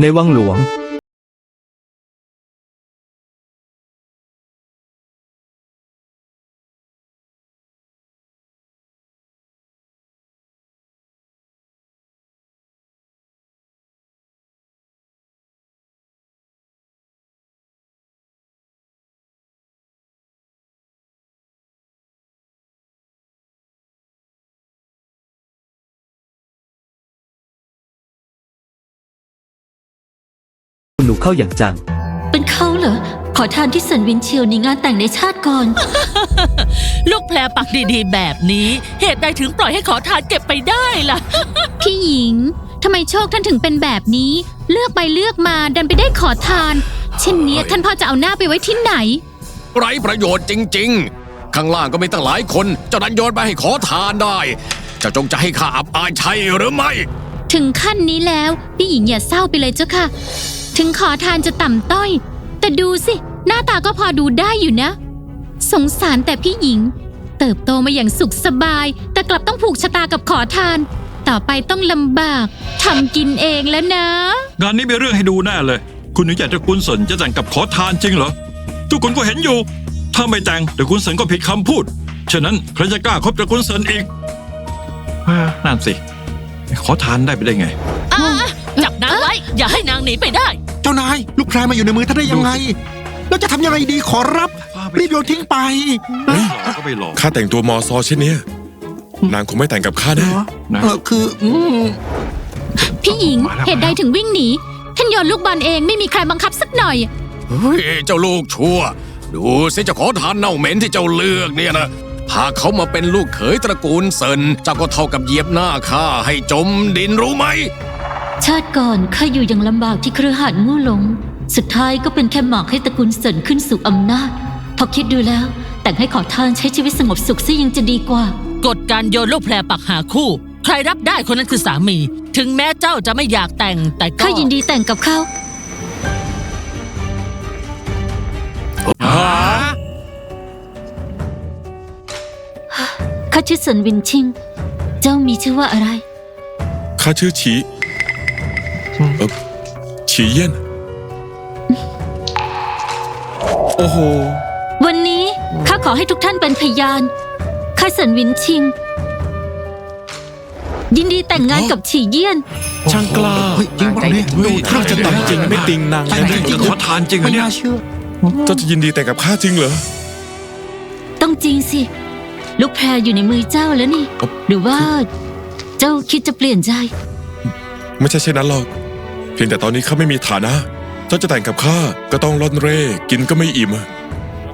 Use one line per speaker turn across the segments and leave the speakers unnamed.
ในวังหลวง เข้าอย่างจัง
เป็นเขาเหรอ ขอทานที่เซินวินเชียวในงานแต่งในชาติก่อน
ลูกแพรปักดีๆ แบบนี้ เหตุใดถึงปล่อยให้ขอทานเก็บไปได้ล่ะ
พี่หญิง ทำไมโชคท่านถึงเป็นแบบนี้ เลือกไปเลือกมาดันไปได้ขอทาน เช่นเนี้ยท่านพ่อจะเอาหน้าไปไว้ที่ไหน
ไร้ประโยชน์จริง ๆ ข้างล่างก็มีตั้งหลายคน เจ้านั้นโยนไปให้ขอทานได้ เจ้าจงจะให้ข้าอับอายใช่หรือไม่
ถึงขั้นนี้แล้ว พี่หญิงอย่าเศร้าไปเลยเจ้าค่ะ ถึงขอทานจะต่ำต้อย แต่ดูสิ หน้าตาก็พอดูได้อยู่นะ สงสารแต่พี่หญิง เติบโตมาอย่างสุขสบาย แต่กลับต้องผูกชะตากับขอทาน ต่อไปต้องลำบากทำกินเองแล้วนะ
งานนี้มีเรื่องให้ดูแน่เลย คุณหนูใหญ่ตระกูลสนจะแต่งกับขอทานจริงเหรอ ทุกคนก็เห็นอยู่ ถ้าไม่แต่งตระกูลสนก็ผิดคำพูด ฉะนั้นใครจะกล้าคบตระกูลสนอีกอ่านั่นสิ ขอทานได้ไปได้ไง
จับ นางไว้ อย่าให้นางหนีไปได้
เจ้านายลูกแพรมาอยู่ในมือท่านได้ยังไง แล้วจะทำยังไงดีขอรับ รีบโยนทิ้งไป
ก็ไปหลอก
ข้าแต่งตัวมอซอเช่นเนี้ยนางคงไม่แต่งกับข้าแน่
นะ
เออคืออืม
พี่หญิง
มาแล้ว
เหตุใดถึงวิ่งหนี ท่านโยนลูกบอลเองไม่มีใครบังคับสักหน่อย
เฮ้ยเจ้าลูกชั่ว ดูสิเจ้าขอทานเน่าเหม็นที่เจ้าเลือกเนี่ยนะหากเขามาเป็นลูกเขยตระกูลเซินเจ้าก็เท่ากับเหยียบหน้าข้าให้จมดินรู้ไหม
ชาติก่อนข้าอยู่อย่างลำบากที่เครือหาดมู่หลง สุดท้ายก็เป็นแค่หมากให้ตระกูลเสินขึ้นสู่อำนาจ พอคิดดูแล้ว แต่งให้ขอทานใช้ชีวิตสงบสุขซะยังจะดีกว่า
กฎการโยนลูกแพรปักหาคู่ ใครรับได้คนนั้นคือสามี ถึงแม้เจ้าจะไม่อยากแต่งแต่ก็
ข้ายินดีแต่งกับเขาข้าชื่อเซินวินชิง เจ้ามีชื่อว่าอะไร
ข้าชื่อฉี เออฉีเยี่ยนโอ้โห
วันนี้ข้าขอให้ทุกท่านเป็นพยานข้าเซินวินชิง ยินดีแต่งงานกับฉีเยี่ยน
ช่างกล้า
เฮ้ยจริงเปล่าเนี่ย
ดูท่าจะต่ำจริงไม่ติงนาง
แต่
นะ
จ
จ
ริ
ริ
ง
งๆขอทานจริงเหรอ
ไม่
เนี่ย
น่าเชื่อ
เจ้าจะยินดีแต่งกับข้าจริงเหรอ
ต้องจริงสิ ลูกแพรอยู่ในมือเจ้าแล้วนี่
อ๊ะ
หรือว่า เจ้าคิดจะเปลี่ยนใจ
ไม่ใช่เช่นนั้นหรอกเพียงแต่ตอนนี้ข้าไม่มีฐานะ เจ้าจะแต่งกับข้าก็ต้องร่อนเร่กินก็ไม่อิ่ม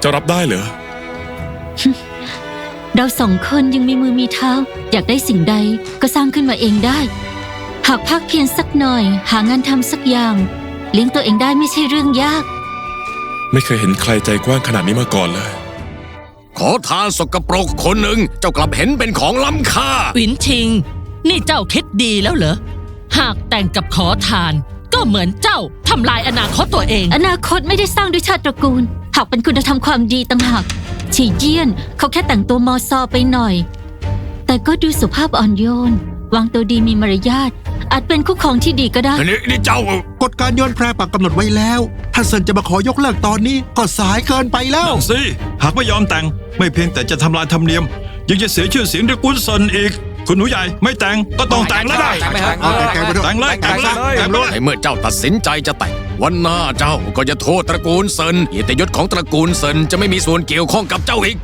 เจ้ารับได้เหรอ
เราสองคนยังมีมือมีเท้า อยากได้สิ่งใดก็สร้างขึ้นมาเองได้ หากพักเพียรสักหน่อย หางานทำสักอย่างเลี้ยงตัวเองได้ไม่ใช่เรื่องยาก
ไม่เคยเห็นใครใจกว้างขนาดนี้มาก่อนเลย
ขอทานสกปรกคนหนึ่งเจ้ากลับเห็นเป็นของล้ำค่า
หวินชิง นี่เจ้าคิดดีแล้วเหรอ หากแต่งกับขอทาน ก็เหมือนเจ้าทำลายอนาคตตัวเอง
อนาคตไม่ได้สร้างด้วยชาติตระกูล หากเป็นคุณธรรมความดีต่างหากฉีเยี่ยน เขาแค่แต่งตัวมอซอไปหน่อย แต่ก็ดูสุภาพอ่อนโยน วางตัวดีมีมารยาท อาจเป็นคู่ครองที่ดีก็ได้
นี่นี่เจ้า
กฎการโยนแพรปักกำหนดไว้แล้วถ้าเซินจะมาขอยกเลิกตอนนี้ก็สายเกินไปแล้ว
นั่นสิหากไม่ยอมแต่ง ไม่เพียงแต่จะทำลายธรรมเนียม ยังจะเสียชื่อเสียงตระกูลสนอีก คุณหนูใหญ่ไม่แต่งก็ต้องแต่งแล้วได้
เอาแต่แกไปด้วย
แต่งเลยแต่งเลยแต่งเลย
ในเมื่อเจ้าตัดสินใจจะแต่งวันหน้าเจ้าก็จะโทษตระกูลเซินเกียรติยศของตระกูลเซินจะไม่มีส่วนเกี่ยวข้องกับเจ้าอีก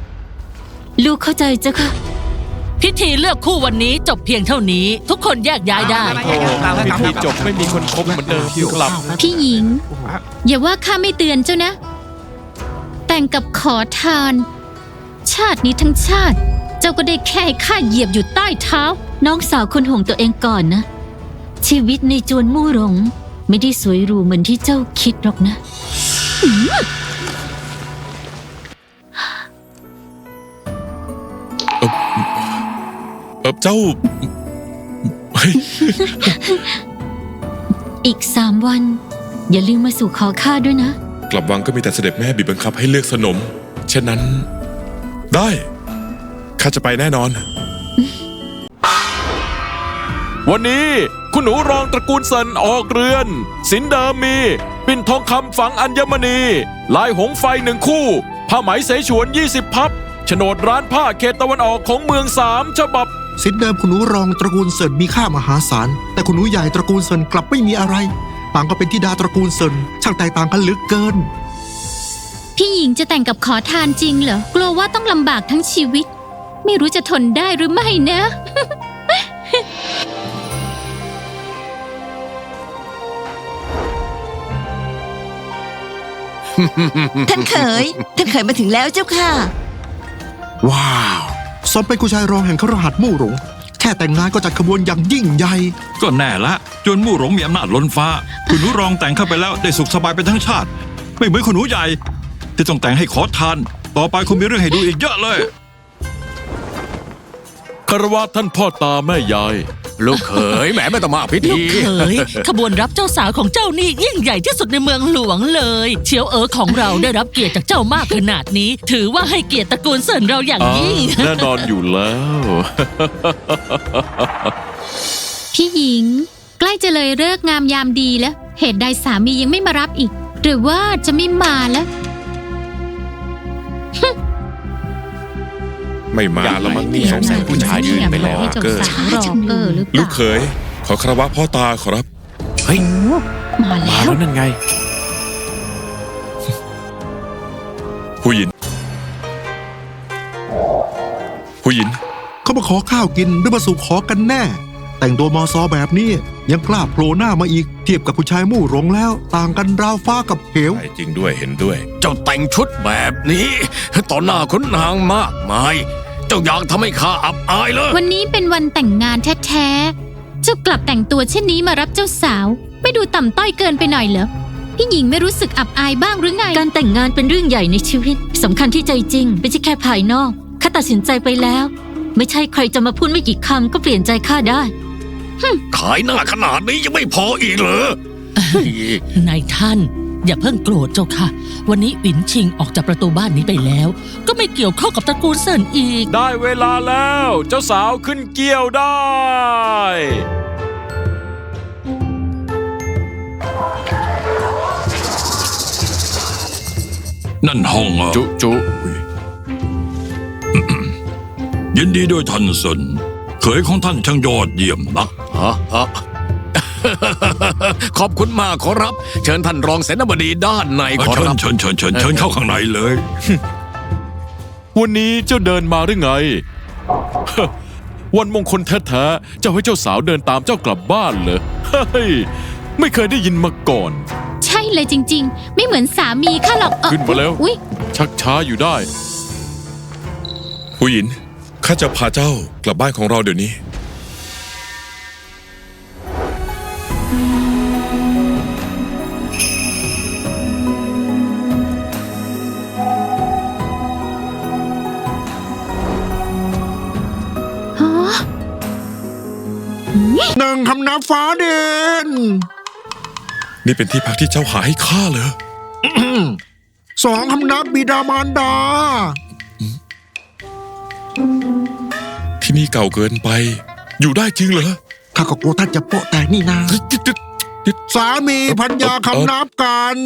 ลูกเข้าใจเจ้าค่ะ
พิธีเลือกคู่วันนี้จบเพียงเท่านี้ ทุกคนแยกย้ายได้
พิธีจบไม่มีคนคบเหมือนเดิมกลับ
พี่หญิง อย่าว่าข้าไม่เตือนเจ้านะ แต่งกับขอทาน ชาตินี้ทั้งชาติ เจ้าก็ได้แค่ให้ข้าเหยียบอยู่ใต้เท้า
น้องสาวคนห่วงตัวเองก่อนนะ ชีวิตในจวนมู่หลงไม่ได้สวยหรูเหมือนที่เจ้าคิดหรอกนะ
เออเจ้าเฮ้ย
อีกสามวัน อย่าลืมมาสู่ขอข้าด้วยนะ
กลับวังก็มีแต่เสด็จแม่บีบบังคับให้เลือกสนม เช่นนั้น ได้ ข้าจะไปแน่นอน
วันนี้
คุณหนูรองตระกูลเซินออกเรือน สินเดิมมี ปิ่นทองคำฝังอัญมณี ลายหงส์ไฟหนึ่งคู่ ผ้าไหมเสฉวน 20 พับโฉนดร้านผ้าเขตตะวันออกของเมืองสามฉบับ
สินเดิมคุณหนูรองตระกูลเซินมีค่ามหาศาล แต่คุณหนูใหญ่ตระกูลเซินกลับไม่มีอะไร ต่างก็เป็นธิดาตระกูลเซินช่างแตกต่างกันเหลือเกิน
พี่หญิงจะแต่งกับขอทานจริงเหรอกลัวว่าต้องลำบากทั้งชีวิต ไม่รู้จะทนได้หรือไม่นะ
ท่านเขย ท่านเขยมาถึงแล้วเจ้าค่ะ
ว้าวสมเป็นกุชายรองแห่งครหัสมู่หลงแค่แต่งงานก็จัดขบวนอย่างยิ่งใหญ่
ก็แน่ละจนมู่หลงมีอำนาจล้นฟ้า คุณหนูรองแต่งเข้าไปแล้วได้สุขสบายไปทั้งชาติ ไม่เหมือนคุณหนูใหญ่ ที่ต้องแต่งให้ขอทาน ต่อไปคงมีเรื่องให้ดูอีกเยอะเลย
คารวะท่านพ่อตาแม่ยาย
ลูกเขยแหมไม่ต้องมาพิ
ลู
ธี
กเขย ขบวนรับเจ้าสาวของเจ้านี่ยิ่งใหญ่ที่สุดในเมืองหลวงเลย เชียวเอ๋อของเราได้รับเกียรติจากเจ้ามากขนาดนี้ ถือว่าให้เกียรติตระกูลเซินเราอย่าง
อ่า
ยิ่ง
แน่นอนอยู่แล้ว
พี่หญิง ใกล้จะเลยเลิกษ์งามยามดีแล้ว เหตุใดสามียังไม่มารับอีก หรือว่าจะไม่มาแล้ว
ไม่มาแล้วมั้งเนี่ย
สงสัยผู้ชายยืนไปแล้ว
ให้เจ้าสาวรอเกอร์หรือเป
ลูก
ล่า
เขย ขอคารวะพ่อตาขอรับ
เฮ้ย
มา
มา
แล้ว
แล้วนั่นไง
ผู้หญิง ผู้หญิง
เขามาขอข้าวกินหรือมาสู่ขอกันแน่ แต่งตัวมอซอแบบนี้ยังกล้าโผล่หน้ามาอีกเทียบกับผู้ชายมู่หลงแล้ว ต่างกันราวฟ้ากับเหว
ใช่จริงด้วยเห็นด้วย
เจ้าแต่งชุดแบบนี้ ต่อหน้าคนนางมากมายเจ้าอยากทำให้ข้าอับอายเลย
วันนี้เป็นวันแต่งงานแท้ๆ เจ้ากลับแต่งตัวเช่นนี้มารับเจ้าสาว ไม่ดูต่ำต้อยเกินไปหน่อยเหรอ พี่หญิงไม่รู้สึกอับอายบ้างหรือไง
การแต่งงานเป็นเรื่องใหญ่ในชีวิตสำคัญที่ใจจริง ไม่ใช่แค่ภายนอกข้าตัดสินใจไปแล้ว ไม่ใช่ใครจะมาพูดไม่กี่คำก็เปลี่ยนใจข้าได้
ขายหน้าขนาดนี้ยังไม่พออีกเหรอ
นายท่าน อย่าเพิ่งโกรธเจ้าค่ะ วันนี้อินชิงออกจากประตูบ้านนี้ไปแล้ว ก็ไม่เกี่ยวข้องกับตระกูลเซินอีก
ได้เวลาแล้ว เจ้าสาวขึ้นเกี้ยวได้
นั่นห้องเหรอ
จุจุ
ยินดีด้วยท่านเซินเขยของท่านช่างยอดเยี่ยมนัก
ฮะฮะ ขอบคุณมากขอรับ เชิญท่านรองเสนาบดีด้านในขอ
เชิญ
รับ
เชิญเชิญเชิญเชิญเข้าข้างในเลย
วันนี้เจ้าเดินมาหรือไง วันมงคลแท้ๆเจ้าให้เจ้าสาวเดินตามเจ้ากลับบ้านเหรอเฮ้ยไม่เคยได้ยินมาก่อน
ใช่เลยจริง ๆ ไม่เหมือนสามีข้าหรอกเอ่อ
ขึ้นมาแล้ว
อุ๊ย
ชักช้าอยู่ได้
ผู้หญิงข้าจะพาเจ้ากลับบ้านของเราเดี๋ยวนี้
ฟ้าเด่น
นี่เป็นที่พักที่เจ้าหาให้ข้าเหรอ
สองคำนับบิดามารดา
ที่นี่เก่าเกินไป อยู่ได้จริงเหรอ
ข้าก็กลัวท่านจะโปะแตกนี่นา สามีพัญญาคำนับกัน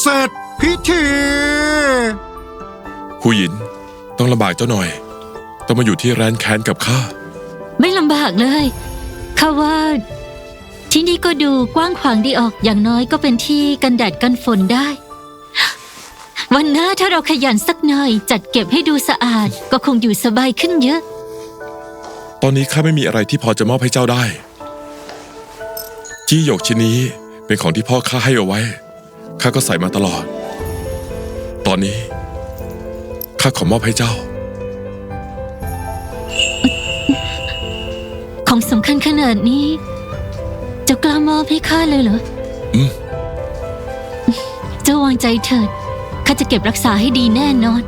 เสร็จพิธี
ผู้หญิงต้องลำบากเจ้าหน่อย ต้องมาอยู่ที่แรนแคนกับข้า
ไม่ลำบากเลยข้าว่า ที่นี่ก็ดูกว้างขวางดีออกอย่างน้อยก็เป็นที่กันแดดกันฝนได้ วันหน้าถ้าเราขยันสักหน่อย จัดเก็บให้ดูสะอาด ก็คงอยู่สบายขึ้นเยอะ
ตอนนี้ข้าไม่มีอะไรที่พอจะมอบให้เจ้าได้ จี้หยกชิ้นนี้เป็นของที่พ่อข้าให้เอาไว้ข้าก็ใส่มาตลอด ตอนนี้ ข้าขอมอบให้เจ้า
ของสำคัญขนาดนี้ เจ้ากล้ามอบให้ข้าเลยเหรอ
อืม
เจ้าวางใจเถิด ข้าจะเก็บรักษาให้ดีแน่นอน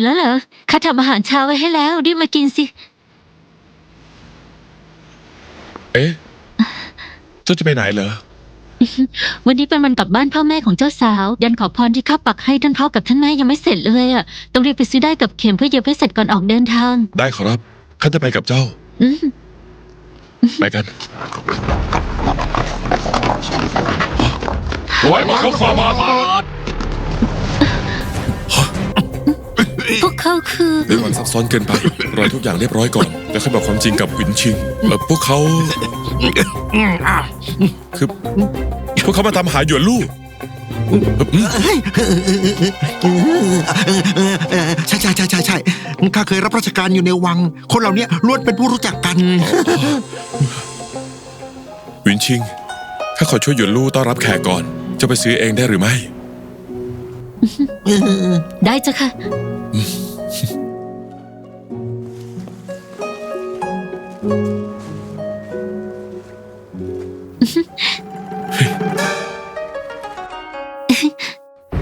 นแล้วเหรอข้าทำอาหารเช้าไว้ให้แล้วรีบมากินสิ
เอ๊ะ เจ้าจะไปไหนเหรอ
วันนี้เป็นวันกลับบ้านพ่อแม่ของเจ้าสาว ยันขอพรที่ข้าปักให้ท่านพ่อกับท่านแม่ยังไม่เสร็จเลยอะต้องรีบไปซื้อได้กับเข็มเพื่อเย็บให้เสร็จก่อนออกเดินทาง
ได้ขอรับ ข้าจะไปกับเจ้า
อืม
ไปกัน
ไว้มาเขาฝ่าบาท
พวกเขาคือ
เรื่องมันซับซ้อนเกินไป รอทุกอย่างเรียบร้อยก่อน แล้วค่อยบอกความจริงกับหวินชิงเออพวกเขา คือ พวกเขามาตามหาหยวนลู่
ใช่ใช่ใช่ใช่ใช่ข้าเคยรับราชการอยู่ในวัง คนเหล่านี้ล้วนเป็นผู้รู้จักกัน
หวินชิงข้าขอช่วยหยวนลู่ต้อนรับแขกก่อน จะไปซื้อเองได้หรือไม่
ได้จ้ะค่ะ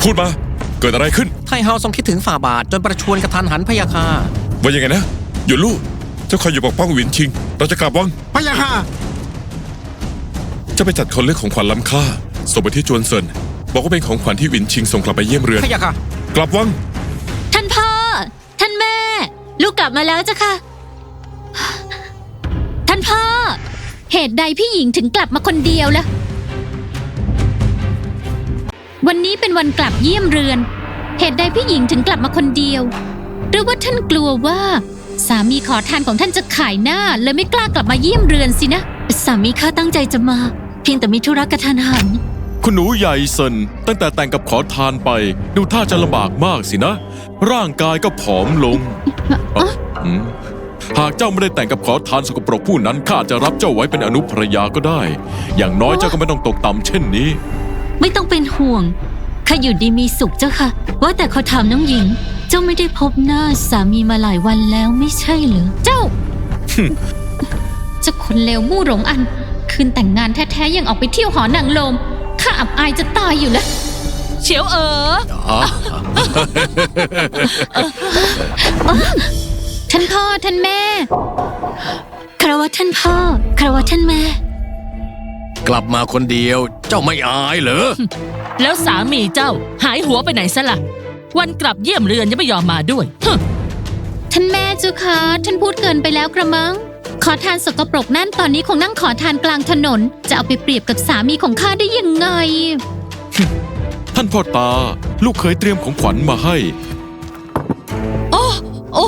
พูดมา เกิดอะไรขึ้น
ไทเฮาทรงคิดถึงฝ่าบาทจนประชวนกระทันหันพะยาคา
ว่ายังไงนะหยวนลู่เจ้าคอยอยู่ปกป้องหวินชิง เราจะกลับวัง
พะยะค่ะ
เจะไปจัดคนเลือกของขวัญล้ำค่าส่งไปที่จวนเซินบอกว่าเป็นของขวัญที่หวินชิงส่งกลับไปเยี่ยมเรือน
พะยาคา
กลับวัง
ลูกกลับมาแล้วจ้ะค่ะ ท่านพ่อ
เหตุใดพี่หญิงถึงกลับมาคนเดียวล่ะ วันนี้เป็นวันกลับเยี่ยมเรือน เหตุใดพี่หญิงถึงกลับมาคนเดียว หรือว่าท่านกลัวว่า สามีขอทานของท่านจะขายหน้าเลยไม่กล้ากลับมาเยี่ยมเรือนสินะ
สามีข้าตั้งใจจะมา เพียงแต่มีธุระกระทันหัน
คุณหนูใหญ่เซินตั้งแต่แต่งกับขอทานไป ดูท่าจะลำบากมากสินะ ร่างกายก็ผอมลงเอ้าอืมหากเจ้าไม่ได้แต่งกับขอทานสกปรกผู้นั้นข้าจะรับเจ้าไว้เป็นอนุภรรยาก็ได้ อย่างน้อยเจ้าก็ไม่ต้องตกต่ำเช่นนี้
ไม่ต้องเป็นห่วงข้าอยู่ดีมีสุขเจ้าค่ะ ว่าแต่ขอถามน้องหญิง เจ้าไม่ได้พบหน้าสามีมาหลายวันแล้วไม่ใช่เหรอ
เจ้า เจ้าคนเลวมู่หลงอัน คืนแต่งงานแท้ๆยังออกไปเที่ยวหอนางโลมข้า อับอายจะตายอยู่แล้ว
เฉียวเอ๋อ
ท่านพ่อท่านแม่
คารวะท่านพ่อคารวะท่านแม่
กลับมาคนเดียวเจ้าไม่อายเหรอ
แล้วสามีเจ้าหายหัวไปไหนซะละ่ะ วันกลับเยี่ยมเรือนยังไม่ยอมมาด้วยฮึ
ท่านแม่เจ้าคะท่านพูดเกินไปแล้วกระมังข อทานสกปรกนั่นตอนนี้คงนั่งขอทานกลางถนน จะเอาไปเปรียบกับสามีของข้าได้ยังไง
ท่านพ่อตา ลูกเคยเตรียมของขวัญมาให้
โอ้โอ้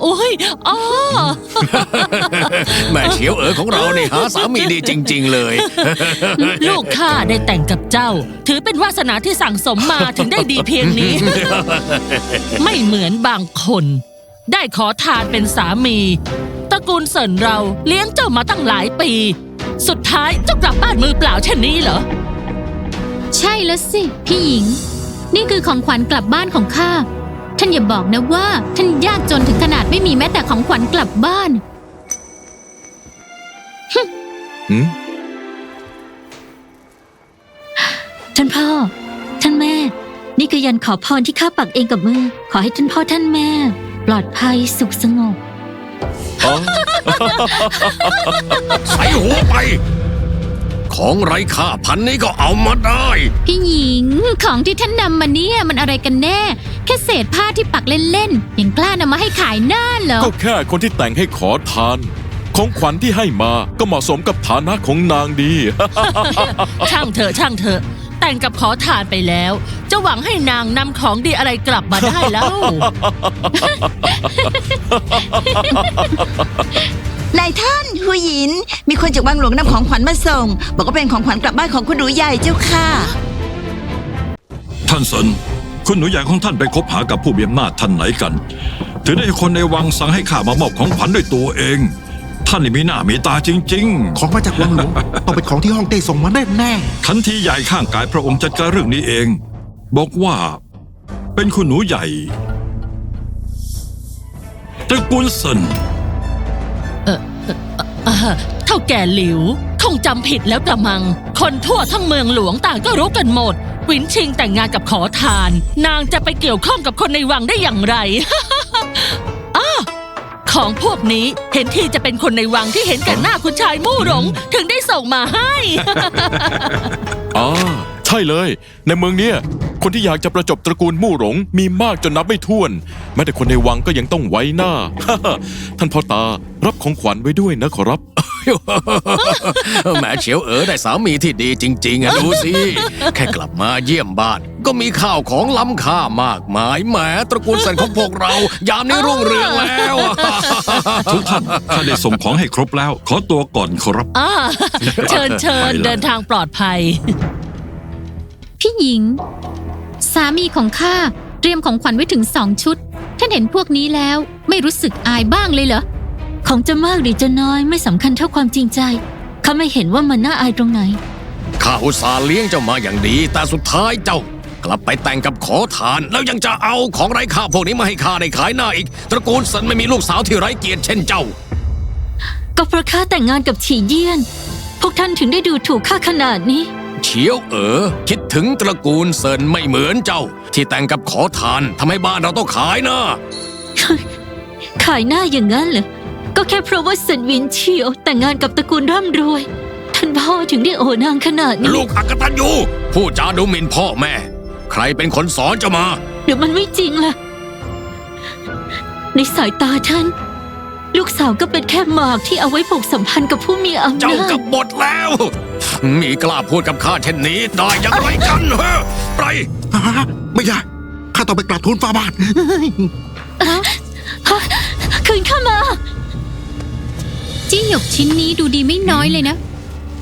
โอ้ยอ๋อ
แม่เฉียวเอ๋อของเราเนี่ยหาสามีดีจริง ๆ เลย
ลูกข้าได้แต่งกับเจ้า ถือเป็นวาสนาที่สั่งสมมาถึงได้ดีเพียงนี้ ไม่เหมือนบางคน ได้ขอทานเป็นสามี ตระกูลเสินเราเลี้ยงเจ้ามาตั้งหลายปี สุดท้ายเจ้ากลับบ้านมือเปล่าเช่นนี้เหรอ
ใช่แล้วสิ พี่หญิง นี่คือของขวัญกลับบ้านของข้า ท่านอย่าบอกนะว่า ท่านยากจนถึงขนาดไม่มีแม้แต่ของขวัญกลับบ้าน
หืม
ท่านพ่อ ท่านแม่ นี่คือยันขอพรที่ข้าปักเองกับมือ ขอให้ท่านพ่อท่านแม่ ปลอดภัยสุขสงบ
อ๋อ
ใส่หัวไป ของไร้ค่าพันนี้ก็เอามาได้
พี่หญิง ของที่ท่านนำมาเนี่ยมันอะไรกันแน่ แค่เศษผ้าที่ปักเล่นๆยังกล้านำมาให้ขายหน้าเหรอ
ก็แค่คนที่แต่งให้ขอทาน ของขวัญที่ให้มาก็เหมาะสมกับฐานะของนางดี
ช่างเถอะช่างเถอะ แต่งกับขอทานไปแล้ว จะหวังให้นางนำของดีอะไรกลับมาได้แล้ว
นายท่านหูหยิน มีคนจากวังหลวงนำของขวัญมาส่ง บอกว่าเป็นของขวัญกลับบ้านของคุณหนูใหญ่เจ้าค่ะ
ท่านเซินคุณหนูใหญ่ของท่านไปคบหากับผู้มีอำนาจท่านไหนกัน ถึงได้ให้คนในวังสั่งให้ข้ามามอบของขวัญด้วยตัวเอง ท่านนี่มีหน้ามีตาจริง
ของมาจากวังหลวง ต้องเป็นของที่ฮ่องเต้ส่งมาแน่แน่
ๆ ทันทีใหญ่ข้างกายพระองค์จัดการเรื่องนี้เอง บอกว่า เป็นคุณหนูใหญ่ตระกูลเซิน
อ่าเท่าแก่หลิวคงจำผิดแล้วกระมัง คนทั่วทั้งเมืองหลวงต่างก็รู้กันหมดหวินชิงแต่งงานกับขอทาน นางจะไปเกี่ยวข้องกับคนในวังได้อย่างไรอ้า ของพวกนี้เห็นทีจะเป็นคนในวังที่เห็นแก่หน้าคุณชายมู่หลงถึงได้ส่งมาให้
อ๋อใช่เลย ในเมืองเนี้ยคนที่อยากจะประจบตระกูลมู่หลงมีมากจนนับไม่ถ้วน แม้แต่คนในวังก็ยังต้องไว้หน้า ท่านพ่อตารับของขวัญไว้ด้วยนะขอรับ
แหมเฉียวเอ๋อได้สามีที่ดีจริง ๆอะดูสิ แค่กลับมาเยี่ยมบ้าน ก็มีข้าวของล้ำค่ามากมายแหมตระกูลสันของพวกเรา ยามนี้รุ่งเรืองแล้วอะ
ทุกท่านข้าได้ส่งของให้ครบแล้ว ขอตัวก่อนครับ
อ่าเชิญเชิญ
ไปเลย
เดินทางปลอดภัย
พี่หญิง สามีของข้าเตรียมของขวัญไว้ถึงสองชุด ท่านเห็นพวกนี้แล้วไม่รู้สึกอายบ้างเลยเหรอ
ของจะมากหรือจะน้อยไม่สำคัญเท่าความจริงใจเขาไม่เห็นว่ามันน่าอายตรงไหน
ข้าอุตส่าห์เลี้ยงเจ้ามาอย่างดี แต่สุดท้ายเจ้ากลับไปแต่งกับขอทาน แล้วยังจะเอาของไร้ค่าพวกนี้มาให้ข้าได้ขายหน้าอีก ตระกูลสันไม่มีลูกสาวที่ไร้เกียรติเช่นเจ้า
ก็เพราะข้าแต่งงานกับฉีเยี่ยน พวกท่านถึงได้ดูถูกข้าขนาดนี้
เฉียวเอ๋อคิดถึงตระกูลเซินไม่เหมือนเจ้า ที่แต่งกับขอทานทำให้บ้านเราต้องขายหน้า
ขายหน้าอย่างนั้นเหรอ ก็แค่เพราะว่าเซินวินเฉียวแต่งงานกับตระกูลร่ำรวย ท่านพ่อถึงได้โอนางขนาดนี้
ลูกอักตันยูผู้จาดูหมิ่นพ่อแม่ ใครเป็นคนสอนเจ้ามา
หรือมันไม่จริงล่ะ ในสายตาท่าน ลูกสาวก็เป็นแค่หมากที่เอาไว้ผูกสัมพันธ์กับผู้มีอำ
เจ้า
นาจ
กับบทแล้ว มีกล้าพูดกับข้าเช่นนี้ได้อย่างไรกันเฮ้อไป
ไม่ได้ ข้าต้องไปกราบทูลฟาบาท
คืนข้ามา
จี้หยกชิ้นนี้ดูดีไม่น้อยเลยนะ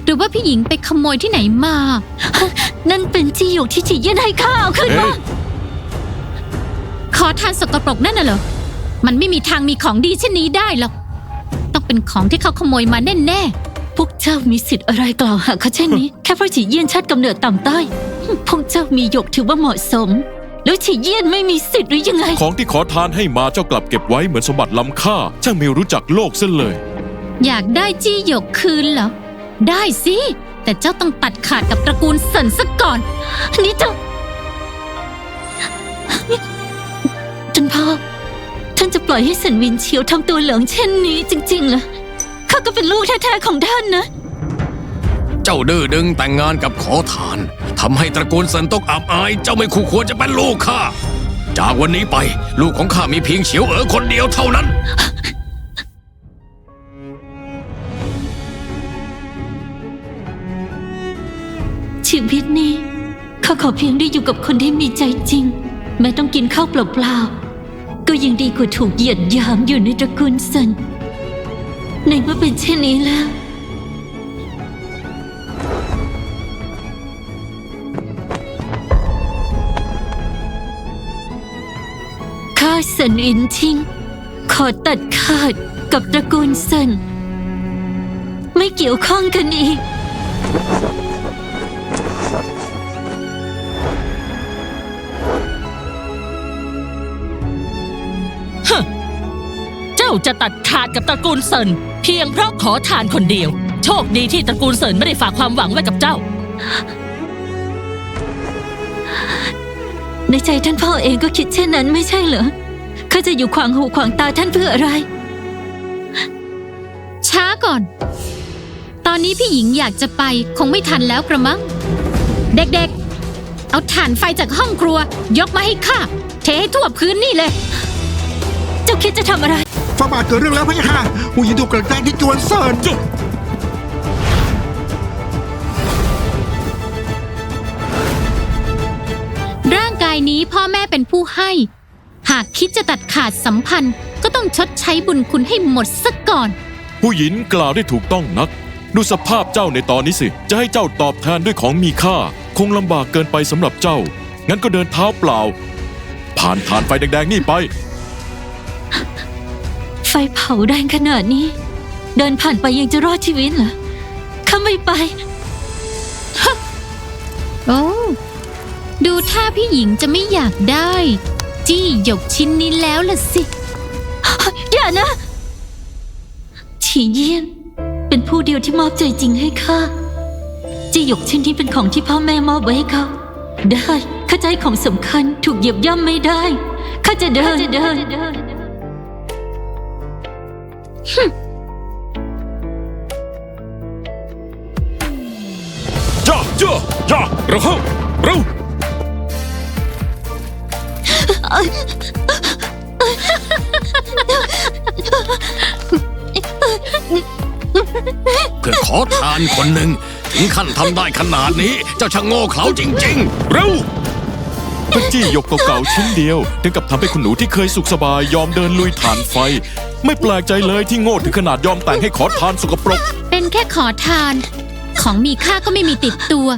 หรือว่าพี่หญิงไปขโมยที่ไหนมา
นั่นเป็นจีหยกที่ฉีเยี่ยนให้ข้าเอาคืน
เอ๊ะ
มา
ขอทานสกปรกนั่นน่ะเหรอ มันไม่มีทางมีของดีเช่นนี้ได้หรอก ต้องเป็นของที่เขาขโมยมาแน่
พวกเจ้ามีสิทธิ์อะไรกล่าวหาเขาเช่นนี้ แค่เพราะฉีเยี่ยนชาติกำเนิดต่ำต้อย พวกเจ้ามีหยกถือว่าเหมาะสม แล้วฉีเยี่ยนไม่มีสิทธิ์หรือยังไง
ของที่ขอทานให้มาเจ้ากลับเก็บไว้เหมือนสมบัติล้ำค่าช่างไม่รู้จักโลกเส้นเลย
ๆ อยากได้จี้หยกคืนเหรอ ได้สิ แต่เจ้าต้องตัดขาดกับตระกูลเซินซะก่อน
นี่เจ้าท่านพ่อ ท่านจะปล่อยให้สันวินเฉียวทำตัวเหลืองเช่นนี้จริงๆเหรอ ข้าก็เป็นลูกแท้ๆของท่านนะ
เจ้าดื้อดึงแต่งงานกับขอทานทำให้ตระกูลเซินต้องอับอาย เจ้าไม่คู่ควรจะเป็นลูกข้า จากวันนี้ไป ลูกของข้ามีเพียงเฉียวเอ๋อคนเดียวเท่านั้น
ชีวิตนี้ข้าขอเพียงได้อยู่กับคนที่มีใจจริง แม้ต้องกินข้าวเปล่าๆก็ยังดีกว่าถูกเหยียดหยามอยู่ในตระกูลเซนในเมื่อเป็นเช่นนี้แล้วข้าเซนอินทิ้งขอตัดขาดกับตระกูลเซนไม่เกี่ยวข้องกันอีกา
จะตัดขาดกับตระกูลเซินเพียงเพราะขอทานคนเดียว โชคดีที่ตระกูลเซินไม่ได้ฝากความหวังไว้กับเจ้า
ในใจท่านพ่อเองก็คิดเช่นนั้นไม่ใช่เหรอข้าจะอยู่ขวางหูขวางตาท่านเพื่ออะไร
ช้าก่อน ตอนนี้พี่หญิงอยากจะไปคงไม่ทันแล้วกระมัง เด็กๆ เอาถ่านไฟจากห้องครัว ยกมาให้ข้าเทให้ทั่วพื้นนี่เลย
เจ้าคิดจะทำอะไร
ฟาบาทเกิดเรื่องแล้วพะยะค่ะผู้หญิงถูกกลั่นแกล้งที่จวนเซิน
ร่างกายนี้พ่อแม่เป็นผู้ให้ หากคิดจะตัดขาดสัมพันธ์ ก็ต้องชดใช้บุญคุณให้หมดซะก่อน
ผู้หญิงกล่าวได้ถูกต้องนัก ดูสภาพเจ้าในตอนนี้สิ จะให้เจ้าตอบแทนด้วยของมีค่า คงลำบากเกินไปสำหรับเจ้า งั้นก็เดินเท้าเปล่า ผ่านฐานไฟแดงๆนี่ไป
ไฟเผาแรงขนาดนี้ เดินผ่านไปยังจะรอดชีวิตเหรอข้าไม่ไป
โอ้ดูท่าพี่หญิงจะไม่อยากได้ จี้หยกชิ้นนี้แล้วล่ะสิ
อย่านะฉีเยี่ยน เป็นผู้ผู้เดียวที่มอบใจจริงให้ข้าจีหยกชิ้นนี้เป็นของที่พ่อแม่มอบไว้ให้เขาได้ข้าจะให้ของสำคัญถูกเหยียบย่ำไม่ได้ข้าจะเดินจะเดิน
ย่าย่าย่าเร็วเข้าเร็ว
เพื่อขอทานคนหนึ่ง ถึงขั้นทำได้ขนาดนี้ เจ้าช่างโง่เขลาจริง ๆ
เร็ว เพื่อจี้หยกเก่าๆชิ้นเดียว ถึงกับทำให้คุณหนูที่เคยสุขสบายยอมเดินลุยฐานไฟ ไม่แปลกใจเลยที่โง่ถึงขนาดยอมแต่งให้ขอทานสกปรก
เป็นแค่ขอทาน ของมีค่าก็ไม่มีติดตัว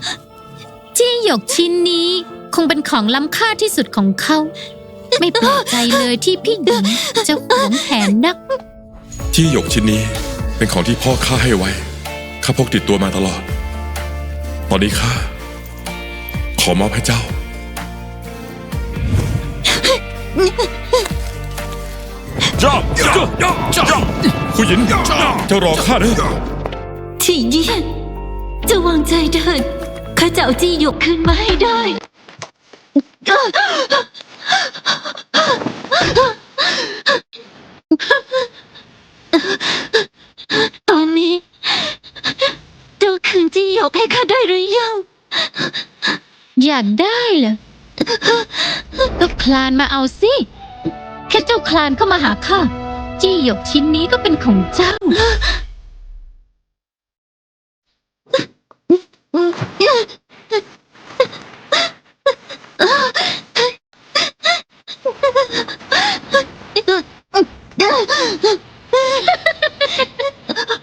จี้หยกชิ้นนี้ คงเป็นของล้ำค่าที่สุดของเขา ไม่แปลกใจเลยที่พี่หญิงจะหวงแหนนัก
ที่หยกชิ้นนี้เป็นของที่พ่อข้าให้ไว้ ข้าพกติดตัวมาตลอด ตอนนี้ข้าขอมอบให้เจ้า
จ้าจ้าจ้าจ้า
ผู้หญิงเจ้ารอข้าเนอะ
ฉีเยี่ยนจะวางใจเถิดข้าจะเอาจี้หยกคืนมาให้ได้ ตอนนี้เจ้าคืนจี้หยกให้ข้าได้หรือยัง
อยากได้เหรอ ก็คลานมาเอาสิ แค่เจ้าคลานเข้ามาหาข้า จี้หยกชิ้นนี้ก็เป็นของเจ้า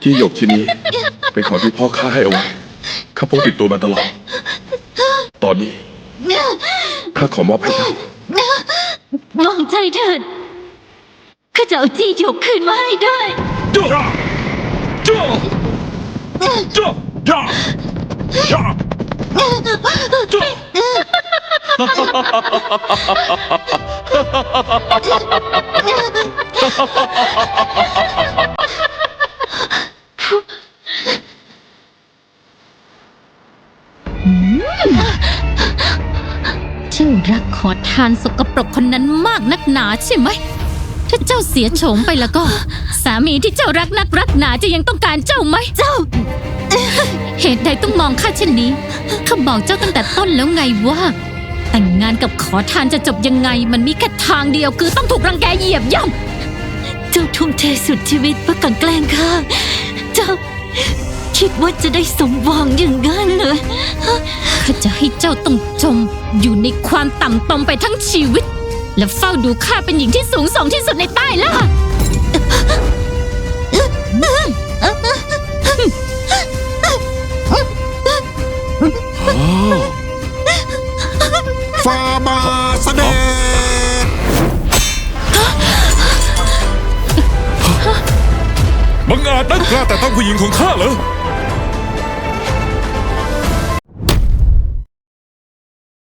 ที่หยกชิ้นนี้ เป็นของที่พ่อข้าให้เอาไว้ข้าพกติดตัวมาตลอด ตอนนี้ข้าขอมอบให้เจ้า
วางใจเถิดข้าจะเอาจี้หยกคืนมาให้ได้
จ้าจ้าจ้าจ้าจ้าจ้า
เจ้ารักขอทานสกปรกคนนั้นมากนักหนาใช่ไหม ถ้าเจ้าเสียโฉมไปแล้วก็ สามีที่เจ้ารักนักรักหนาจะยังต้องการเจ้าไหม เจ้า เหตุใดต้องมองข้าเช่นนี้ ข้าบอกเจ้าตั้งแต่ต้นแล้วไงว่า แต่งงานกับขอทานจะจบยังไง มันมีแค่ทางเดียวคือต้องถูกรังแกเหยียบย่ำ
เจ้าทุ่มเทสุดชีวิตเพื่อการแกล้งข้า เจ้า คิดว่าจะได้สมหวังอย่างนั้นเลย
ข้าจะให้เจ้าต้องจม อยู่ในความต่ำตมไปทั้งชีวิต และเฝ้าดูข้าเป็นหญิงที่สูงส่งที่สุดในใต้ล่า
ฟาบาสเสด็จ
บังอาจนักกล้าแต่ต้องผู้หญิงของข้าเหรอ